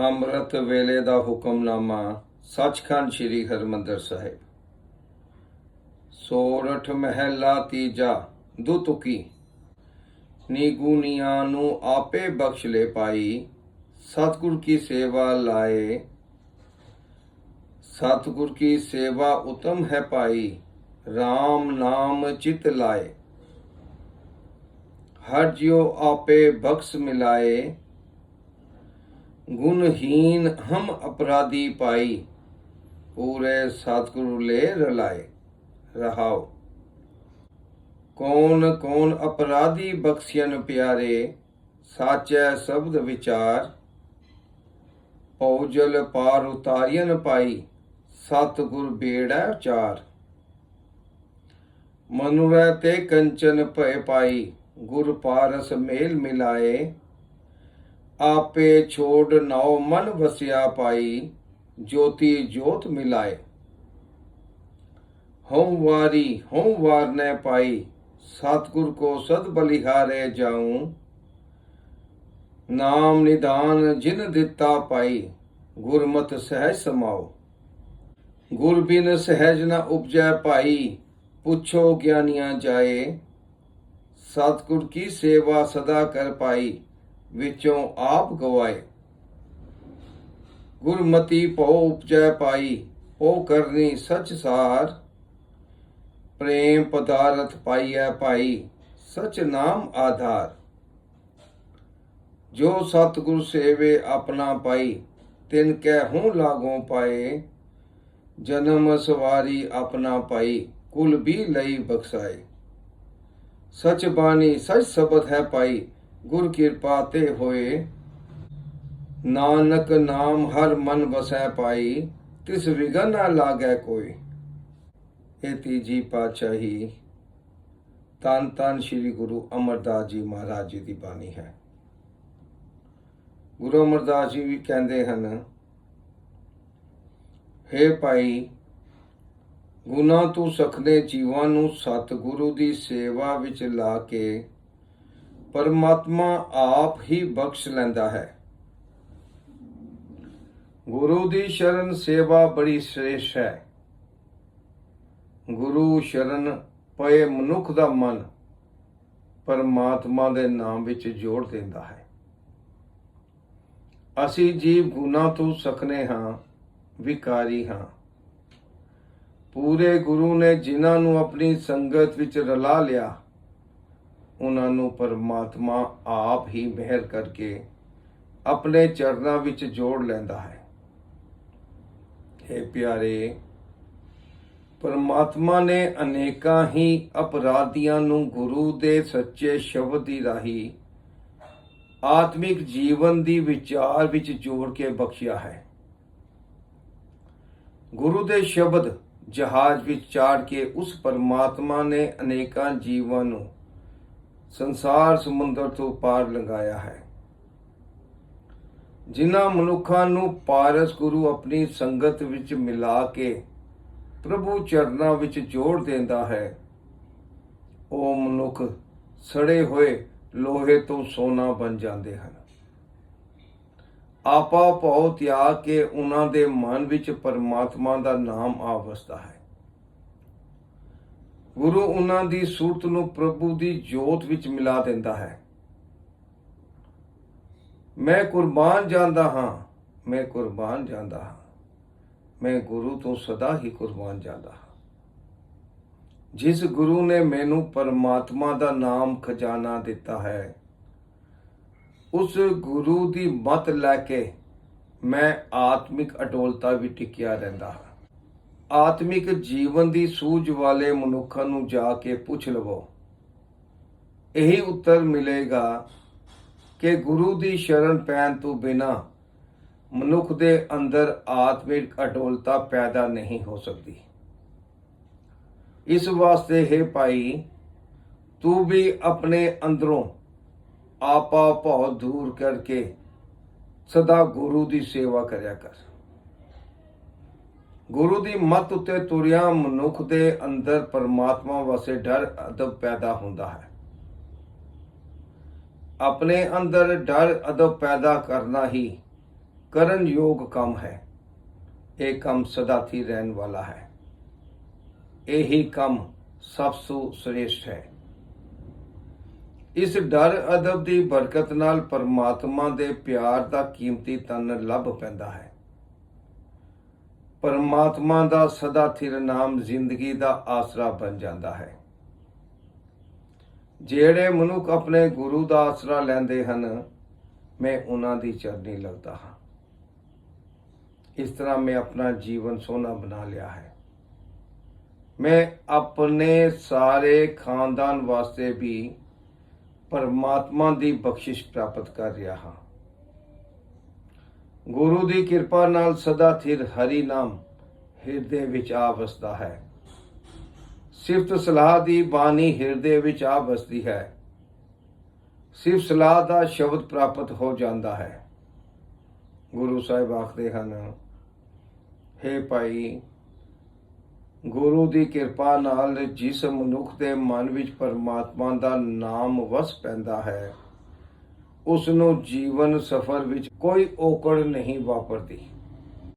ਅੰਮ੍ਰਿਤ ਵੇਲੇ ਦਾ ਹੁਕਮਨਾਮਾ ਸੱਚਖੰਡ ਸ੍ਰੀ ਹਰਿਮੰਦਰ ਸਾਹਿਬ। ਸੋਰਠ ਮਹਿਲਾ ਤੀਜਾ, ਦੁਤੁਕੀ। ਨਿਗੁਨੀਆਂ ਨੂੰ ਆਪੇ ਬਖਸ਼ ਲੈ ਪਾਈ, ਸਤਿਗੁਰ ਕੀ ਸੇਵਾ ਲਾਏ। ਸਤਿਗੁਰ ਕੀ ਸੇਵਾ ਉਤਮ ਹੈ ਪਾਈ RAM ਨਾਮ ਚਿਤ ਲਾਏ। ਹਰ ਜਿਉ ਆਪੇ ਬਖਸ਼ ਮਿਲਾਏ ਗੁਣਹੀਨ ਹਮ ਅਪਰਾਧੀ ਪਾਈ, ਪੂਰੇ ਸਤਿਗੁਰੂ ਲੈ ਰਲਾਏ, ਰਹਾਓ। ਕੌਣ ਕੌਣ ਅਪਰਾਧੀ ਬਖਸ਼ਿයਨ ਪਿਆਰੇ, ਸਾਚੈ ਸ਼ਬਦ ਵਿਚਾਰ ਪੌਜਲ ਪਾਰ ਉਤਾਰਿයਨ ਪਾਈ, ਸਤਿਗੁਰ ਬੇੜਾ ਉਚਾਰ ਮਨੁਰੈ ਤੇ ਕੰਚਨ ਭੈ ਪਾਈ, ਗੁਰ ਪਾਰਸ ਮੇਲ ਮਿਲਾਏ ਆਪੇ ਛੋੜ ਨਾਉ ਮਨ ਵਸਿਆ ਪਾਈ, ਜੋਤੀ ਜੋਤ ਮਿਲਾਏ। ਹਉ ਵਾਰੀ, ਹਉ ਵਾਰ ਨੈ ਪਾਈ, ਸਤਿਗੁਰ ਕੋ ਸਦ ਬਲਿਹਾਰੇ ਜਾਉ ਨਾਮ ਨਿਦਾਨ ਜਿਨ ਦਿੱਤਾ ਪਾਈ, ਗੁਰਮਤਿ ਸਹਿਜ ਸਮਾਓ ਗੁਰ ਬਿਨ ਸਹਿਜ ਨਾ ਉਪਜੈ ਭਾਈ ਪੁੱਛੋ ਗਿਆਨੀਆਂ ਜਾਏ। ਸਤਿਗੁਰ ਕੀ ਸੇਵਾ ਸਦਾ ਕਰ ਪਾਈ ਵਿੱਚੋਂ ਆਪ ਗਵਾਏ। ਗੁਰਮਤੀ ਭਉ ਉਪਜੈ ਪਾਈ, ਉਹ ਕਰਨੀ ਸਚ ਸਾਰ ਪ੍ਰੇਮ ਪਦਾਰਥ ਪਾਈਐ ਭਾਈ, ਸਚ ਨਾਮ ਆਧਾਰ। ਜੋ ਸਤਿਗੁਰ ਸੇਵੇ ਆਪਣਾ ਪਾਈ, ਤਿਨ ਕੈ ਹੂੰ ਲਾਗੋਂ ਪਾਏ। ਜਨਮ ਸਵਾਰੀ ਆਪਣਾ ਪਾਈ, ਕੁਲ ਵੀ ਲਈ ਬਖਸਾਏ। ਸਚ ਬਾਣੀ ਸਚ ਸ਼ਬਦ ਹੈ ਪਾਈ ਗੁਰ ਕਿਰਪਾ ਤੇ ਹੋਏ। ਨਾਨਕ ਨਾਮ ਹਰ ਮਨ ਵਸੈ ਪਾਈ, ਤਿਸ ਵਿਗਨ ਨਾ ਲਾਗੈ ਕੋਈ। ਇਹ ਤੀਜੀ ਪਾਤਸ਼ਾਹੀ। ਤਨ ਤਨ ਸ੍ਰੀ ਗੁਰੂ ਅਮਰਦਾਸ ਜੀ ਮਹਾਰਾਜ ਜੀ ਦੀ ਬਾਣੀ ਹੈ। ਗੁਰੂ ਅਮਰਦਾਸ ਜੀ ਵੀ ਕਹਿੰਦੇ ਹਨ हे ਭਾਈ ਗੁਨਾ ਤੋਂ ਸਖਦੇ ਜੀਵਾਂ ਨੂੰ ਸਤਿਗੁਰੂ ਦੀ ਸੇਵਾ ਵਿੱਚ ਲਾ ਕੇ ਪਰਮਾਤਮਾ ਆਪ ਹੀ ਬਖਸ਼ ਲੈਂਦਾ ਹੈ। ਗੁਰੂ ਦੀ ਸ਼ਰਨ ਸੇਵਾ ਬੜੀ ਸ੍ਰੇਸ਼ਟ ਹੈ। ਗੁਰੂ ਸ਼ਰਨ ਪਏ ਮਨੁੱਖ ਦਾ ਮਨ ਪਰਮਾਤਮਾ ਦੇ ਨਾਮ ਵਿੱਚ ਜੋੜ ਦਿੰਦਾ ਹੈ। ਅਸੀਂ ਜੀਵ ਗੁਨਾ ਤੋਂ ਸਕਨੇ ਹਾਂ, ਵਿਕਾਰੀ ਹਾਂ। ਪੂਰੇ ਗੁਰੂ ਨੇ ਜਿਨ੍ਹਾਂ ਨੂੰ ਆਪਣੀ ਸੰਗਤ ਵਿੱਚ ਰਲਾ ਲਿਆ ਉਹਨਾਂ ਨੂੰ ਪਰਮਾਤਮਾ ਆਪ ਹੀ ਮਿਹਰ ਕਰਕੇ ਆਪਣੇ ਚਰਨਾਂ ਵਿੱਚ ਜੋੜ ਲੈਂਦਾ ਹੈ। हे ਪਿਆਰੇ, ਪਰਮਾਤਮਾ ਨੇ ਅਨੇਕਾਂ ਹੀ ਅਪਰਾਧੀਆਂ ਨੂੰ ਗੁਰੂ ਦੇ ਸੱਚੇ ਸ਼ਬਦ ਦੀ ਰਾਹੀਂ ਆਤਮਿਕ ਜੀਵਨ ਦੀ ਵਿਚਾਰ ਵਿੱਚ ਜੋੜ ਕੇ ਬਖਸ਼ਿਆ ਹੈ। ਗੁਰੂ ਦੇ ਸ਼ਬਦ ਜਹਾਜ਼ ਵਿੱਚ ਚਾੜ ਕੇ ਉਸ ਪਰਮਾਤਮਾ ਨੇ ਅਨੇਕਾਂ ਜੀਵਾਂ ਨੂੰ ਸੰਸਾਰ ਸਮੁੰਦਰ ਤੋਂ ਪਾਰ ਲੰਘਾਇਆ ਹੈ। ਜਿਨ੍ਹਾਂ ਮਨੁੱਖਾਂ ਨੂੰ ਪਾਰਸ ਗੁਰੂ ਆਪਣੀ ਸੰਗਤ ਵਿੱਚ ਮਿਲਾ ਕੇ ਪ੍ਰਭੂ ਚਰਨਾਂ ਵਿੱਚ ਜੋੜ ਦਿੰਦਾ ਹੈ, ਉਹ ਮਨੁੱਖ ਸੜੇ ਹੋਏ ਲੋਹੇ ਤੋਂ ਸੋਨਾ ਬਣ ਜਾਂਦੇ ਹਨ। ਆਪਾ ਭਉ ਤਿਆਗ ਕੇ ਉਹਨਾਂ ਦੇ ਮਨ ਵਿੱਚ ਪਰਮਾਤਮਾ ਦਾ ਨਾਮ ਆ ਵਸਦਾ ਹੈ। ਗੁਰੂ ਉਹਨਾਂ ਦੀ ਸੂਰਤ ਨੂੰ ਪ੍ਰਭੂ ਦੀ ਜੋਤ ਵਿੱਚ ਮਿਲਾ ਦਿੰਦਾ ਹੈ। ਮੈਂ ਕੁਰਬਾਨ ਜਾਂਦਾ ਹਾਂ, ਮੈਂ ਕੁਰਬਾਨ ਜਾਂਦਾ ਹਾਂ। ਮੈਂ ਗੁਰੂ ਤੋਂ ਸਦਾ ਹੀ ਕੁਰਬਾਨ ਜਾਂਦਾ ਹਾਂ। ਜਿਸ ਗੁਰੂ ਨੇ ਮੈਨੂੰ ਪਰਮਾਤਮਾ ਦਾ ਨਾਮ ਖਜ਼ਾਨਾ ਦਿੱਤਾ ਹੈ, ਉਸ ਗੁਰੂ ਦੀ ਮਤ ਲੈ ਕੇ ਮੈਂ ਆਤਮਿਕ ਅਟੋਲਤਾ ਵੀ ਟਿਕਿਆ ਰਹਿੰਦਾ ਹਾਂ। ਆਤਮਿਕ ਜੀਵਨ ਦੀ ਸੂਝ ਵਾਲੇ ਮਨੁੱਖਾਂ ਨੂੰ ਜਾ ਕੇ ਪੁੱਛ ਲਵੋ। ਇਹੀ ਉੱਤਰ ਮਿਲੇਗਾ ਕਿ ਗੁਰੂ ਦੀ ਸ਼ਰਨ ਪੈਣ ਤੋਂ ਬਿਨਾ ਮਨੁੱਖ ਦੇ ਅੰਦਰ ਆਤਮਿਕ ਅਟੋਲਤਾ ਪੈਦਾ ਨਹੀਂ ਹੋ ਸਕਦੀ। ਇਸ ਵਾਸਤੇ ਹੈ ਭਾਈ, ਤੂੰ ਵੀ ਆਪਣੇ ਅੰਦਰੋਂ ਆਪਾ ਭਉ ਦੂਰ ਕਰਕੇ ਸਦਾ ਗੁਰੂ ਦੀ ਸੇਵਾ ਕਰਿਆ ਕਰ। ਗੁਰੂ ਦੀ ਮੱਤ ਉੱਤੇ ਤੁਰਿਆ ਮਨੁੱਖ ਦੇ ਅੰਦਰ ਪਰਮਾਤਮਾ ਵਾਸਤੇ ਡਰ, ਅਦਬ ਪੈਦਾ ਹੁੰਦਾ ਹੈ। ਆਪਣੇ ਅੰਦਰ ਡਰ, ਅਦਬ ਪੈਦਾ ਕਰਨਾ ਹੀ ਕਰਨ ਯੋਗ ਕੰਮ ਹੈ। ਇਹ ਕੰਮ ਸਦਾਥੀ ਰਹਿਣ ਵਾਲਾ ਹੈ। ਇਹੀ ਕੰਮ ਸਭ ਤੋਂ ਸ੍ਰੇਸ਼ਟ ਹੈ। ਇਸ ਡਰ, ਅਦਬ ਦੀ ਬਰਕਤ ਨਾਲ ਪਰਮਾਤਮਾ ਦੇ ਪਿਆਰ ਦਾ ਕੀਮਤੀ ਤਨ ਲੱਭ ਪੈਂਦਾ ਹੈ। ਪਰਮਾਤਮਾ ਦਾ ਸਦਾ ਥਿਰ ਨਾਮ ਜ਼ਿੰਦਗੀ ਦਾ ਆਸਰਾ ਬਣ ਜਾਂਦਾ ਹੈ। ਜਿਹੜੇ ਮਨੁੱਖ ਆਪਣੇ ਗੁਰੂ ਦਾ ਆਸਰਾ ਲੈਂਦੇ ਹਨ, ਮੈਂ ਉਹਨਾਂ ਦੀ ਚਰਨੀ ਲੱਗਦਾ ਹਾਂ। ਇਸ ਤਰ੍ਹਾਂ ਮੈਂ ਆਪਣਾ ਜੀਵਨ ਸੋਹਣਾ ਬਣਾ ਲਿਆ ਹੈ। ਮੈਂ ਆਪਣੇ ਸਾਰੇ ਖਾਨਦਾਨ ਵਾਸਤੇ ਵੀ ਪਰਮਾਤਮਾ ਦੀ ਬਖਸ਼ਿਸ਼ ਪ੍ਰਾਪਤ ਕਰ ਰਿਹਾ ਹਾਂ। ਗੁਰੂ ਦੀ ਕਿਰਪਾ ਨਾਲ ਸਦਾ ਥਿਰ ਹਰੀ ਨਾਮ ਹਿਰਦੇ ਵਿੱਚ ਆ ਵਸਦਾ ਹੈ। ਸਿਫਤ ਸਲਾਹ ਦੀ ਬਾਣੀ ਹਿਰਦੇ ਵਿੱਚ ਆ ਵਸਦੀ ਹੈ। ਸਿਰਫ ਸਲਾਹ ਦਾ ਸ਼ਬਦ ਪ੍ਰਾਪਤ ਹੋ ਜਾਂਦਾ ਹੈ। ਗੁਰੂ ਸਾਹਿਬ ਆਖਦੇ ਹਨ हे ਭਾਈ, ਗੁਰੂ ਦੀ ਕਿਰਪਾ ਨਾਲ ਜਿਸ ਮਨੁੱਖ ਦੇ ਮਨ ਵਿੱਚ ਪਰਮਾਤਮਾ ਦਾ ਨਾਮ ਵਸ ਪੈਂਦਾ ਹੈ ਉਸ ਨੂੰ ਜੀਵਨ ਸਫਰ ਵਿੱਚ ਕੋਈ ਔਕੜ ਨਹੀਂ ਵਾਪਰਦੀ।